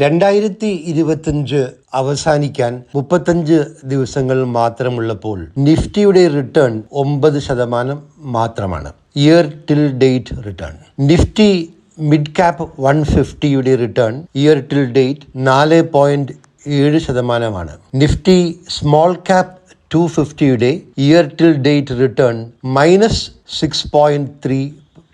രണ്ടായിരത്തി ഇരുപത്തിയഞ്ച് അവസാനിക്കാൻ മുപ്പത്തഞ്ച് ദിവസങ്ങൾ മാത്രമുള്ളപ്പോൾ നിഫ്റ്റിയുടെ റിട്ടേൺ ഒമ്പത് ശതമാനം മാത്രമാണ്. Year till date return Nifty mid cap one ഫിഫ്റ്റിയുടെ return year till date നാല് പോയിന്റ് ഏഴ് ശതമാനമാണ്. Nifty small cap two ഫിഫ്റ്റിയുടെ year till date return minus six point three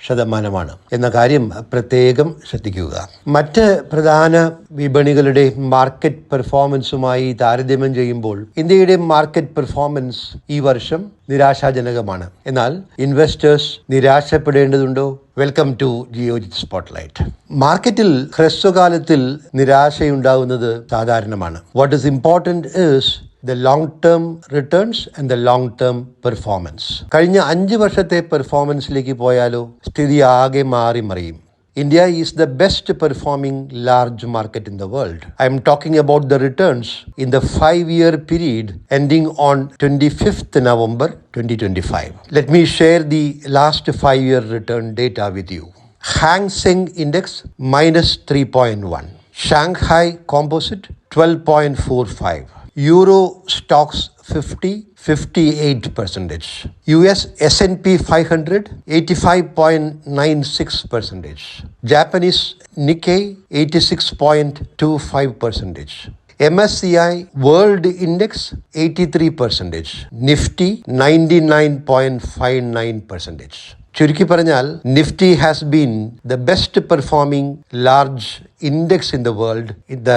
ശതമാനമാണ് എന്ന കാര്യം പ്രത്യേകം ശ്രദ്ധിക്കുക. മറ്റ് പ്രധാന വിപണികളുടെ മാർക്കറ്റ് പെർഫോമൻസുമായി താരതമ്യം ചെയ്യുമ്പോൾ ഇന്ത്യയുടെ മാർക്കറ്റ് പെർഫോമൻസ് ഈ വർഷം നിരാശാജനകമാണ്. എന്നാൽ ഇൻവെസ്റ്റേഴ്സ് നിരാശപ്പെടേണ്ടതുണ്ടോ? വെൽക്കം ടു ജിയോജിത് സ്പോട്ട്ലൈറ്റ് മാർക്കറ്റിൽ ഹ്രസ്വകാലത്തിൽ നിരാശയുണ്ടാകുന്നത് സാധാരണമാണ്. What is important is The long term returns and the long term performance കഴിഞ്ഞ അഞ്ച് വർഷത്തെ പെർഫോമൻസിലേക്ക് പോയാലോ സ്ഥിതി ആകെ മാറി മറിയും India is the best performing large market in the world. I am talking about the returns in the five year period ending on 25th November 2025. Let me share the last five year return data with you. Hang Seng Index minus 3.1. Shanghai Composite 12.45. Euro Stocks 50 58 percentage. US S&P 500 85.96 percentage. Japanese Nikkei 86.25 percentage. MSCI World Index 83 percentage. Nifty 99.59 percentage. ചുരുക്കി പറഞ്ഞാൽ Nifty has been the best performing large index in the world in the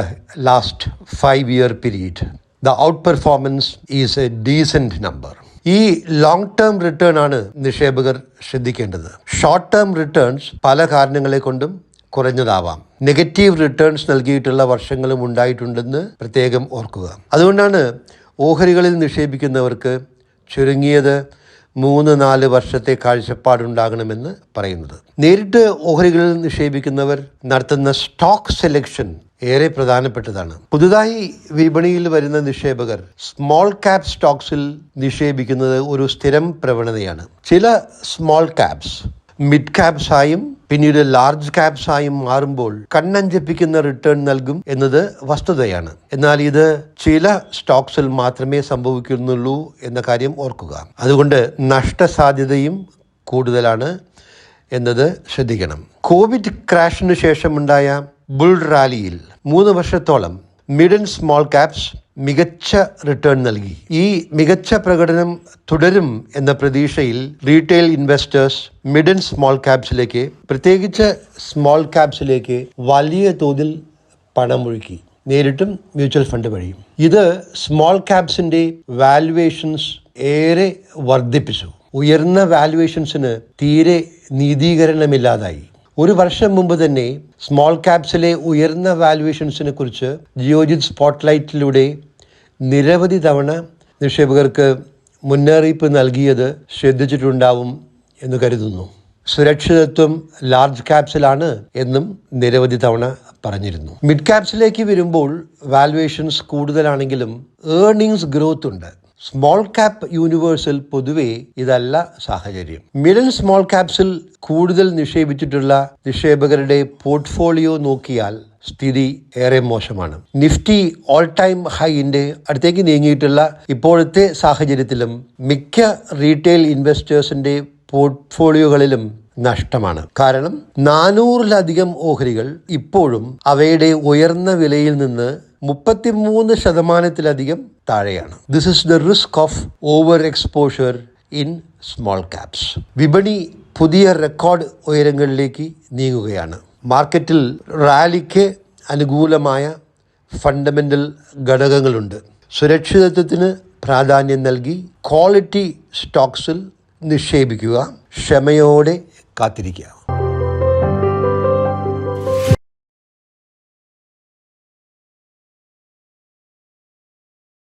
last five year period The outperformance is a decent number ഈ long term return ആണ് നിക്ഷേപകർ ശ്രദ്ധിക്കേണ്ടത്. Short term returns പല കാരണങ്ങളെ കൊണ്ടും കുറഞ്ഞതാവാം. Negative returns നൽകിയിട്ടുള്ള വർഷങ്ങളും ഉണ്ടായിട്ടുണ്ടെന്ന് പ്രത്യേകം ഓർക്കുക. അതുകൊണ്ടാണ് ഓഹരികളിൽ നിക്ഷേപിക്കുന്നവർക്ക് ചുരുങ്ങിയത് മൂന്ന് നാല് വർഷത്തെ കാഴ്ചപ്പാടുണ്ടാകണമെന്ന് പറയുന്നത്. നേരിട്ട് ഓഹരികളിൽ നിക്ഷേപിക്കുന്നവർ നടത്തുന്ന സ്റ്റോക്ക് സെലക്ഷൻ ഏറെ പ്രധാനപ്പെട്ടതാണ്. പുതുതായി വിപണിയിൽ വരുന്ന നിക്ഷേപകർ സ്മോൾ ക്യാപ് സ്റ്റോക്സിൽ നിക്ഷേപിക്കുന്നത് ഒരു സ്ഥിരം പ്രവണതയാണ്. ചില സ്മോൾ ക്യാപ്സ് മിഡ് ക്യാപ്സ് ആയും പിന്നീട് ലാർജ് ക്യാപ്സ് ആയും മാറുമ്പോൾ കണ്ണഞ്ചിപ്പിക്കുന്ന റിട്ടേൺ നൽകും എന്നത് വസ്തുതയാണ്. എന്നാൽ ഇത് ചില സ്റ്റോക്സിൽ മാത്രമേ സംഭവിക്കുന്നുള്ളൂ എന്ന കാര്യം ഓർക്കുക. അതുകൊണ്ട് നഷ്ടസാധ്യതയും കൂടുതലാണ് എന്നത് ശ്രദ്ധിക്കണം. കോവിഡ് ക്രാഷിന് ശേഷമുണ്ടായ ബുൾ റാലിയിൽ മൂന്ന് വർഷത്തോളം മിഡ് ആൻഡ് സ്മോൾ ക്യാപ്സ് മികച്ച റിട്ടേൺ നൽകി. ഈ മികച്ച പ്രകടനം തുടരും എന്ന പ്രതീക്ഷയിൽ retail investors mid and small ക്യാപ്സിലേക്ക് പ്രത്യേകിച്ച് സ്മോൾ ക്യാപ്സിലേക്ക് വലിയ തോതിൽ പണമൊഴുക്കി. നേരിട്ടും മ്യൂച്വൽ ഫണ്ട് വഴിയും. ഇത് സ്മോൾ ക്യാപ്സിന്റെ വാല്യുവേഷൻസ് ഏറെ വർദ്ധിപ്പിച്ചു. ഉയർന്ന വാല്യുവേഷൻസിന് തീരെ നീതീകരണമില്ലാതായി. ഒരു വർഷം മുമ്പ് തന്നെ സ്മോൾ ക്യാപ്സിലെ ഉയർന്ന വാല്യുവേഷൻസിനെ കുറിച്ച് ജിയോജിത് സ്പോട്ട്ലൈറ്റിലൂടെ നിരവധി തവണ നിക്ഷേപകർക്ക് മുന്നറിയിപ്പ് നൽകിയത് ശ്രദ്ധിച്ചിട്ടുണ്ടാവും എന്ന് കരുതുന്നു. സുരക്ഷിതത്വം ലാർജ് ക്യാപ്സിലാണ് എന്നും നിരവധി തവണ പറഞ്ഞിരുന്നു. മിഡ് ക്യാപ്സിലേക്ക് വരുമ്പോൾ വാല്യുവേഷൻസ് കൂടുതലാണെങ്കിലും ഏർണിങ്സ് ഗ്രോത്ത് ഉണ്ട്. സ്മോൾ ക്യാപ് യൂണിവേഴ്സിൽ പൊതുവെ ഇതല്ല സാഹചര്യം. മിഡിൽ സ്മോൾ ക്യാപ്സിൽ കൂടുതൽ നിക്ഷേപിച്ചിട്ടുള്ള നിക്ഷേപകരുടെ പോർട്ട്ഫോളിയോ നോക്കിയാൽ സ്ഥിതി ഏറെ മോശമാണ്. നിഫ്റ്റി ഓൾ ടൈം ഹൈന്റെ അടുത്തേക്ക് നീങ്ങിയിട്ടുള്ള ഇപ്പോഴത്തെ സാഹചര്യത്തിലും മിക്ക റീറ്റെയിൽ ഇൻവെസ്റ്റേഴ്സിന്റെ പോർട്ട്ഫോളിയോകളിലും നഷ്ടമാണ്. കാരണം നാനൂറിലധികം ഓഹരികൾ ഇപ്പോഴും അവയുടെ ഉയർന്ന വിലയിൽ നിന്ന് മുപ്പത്തിമൂന്ന് ശതമാനത്തിലധികം താഴെയാണ്. This is the risk of over exposure in small caps വിപണി പുതിയ റെക്കോർഡ് ഉയരങ്ങളിലേക്ക് നീങ്ങുകയാണ്. മാർക്കറ്റിൽ റാലിക്ക് അനുകൂലമായ ഫണ്ടമെന്റൽ ഘടകങ്ങളുണ്ട്. സുരക്ഷിതത്വത്തിന് പ്രാധാന്യം നൽകി ക്വാളിറ്റി സ്റ്റോക്സിൽ നിക്ഷേപിക്കുക ക്ഷമയോടെ കാത്തിരിക്കുക.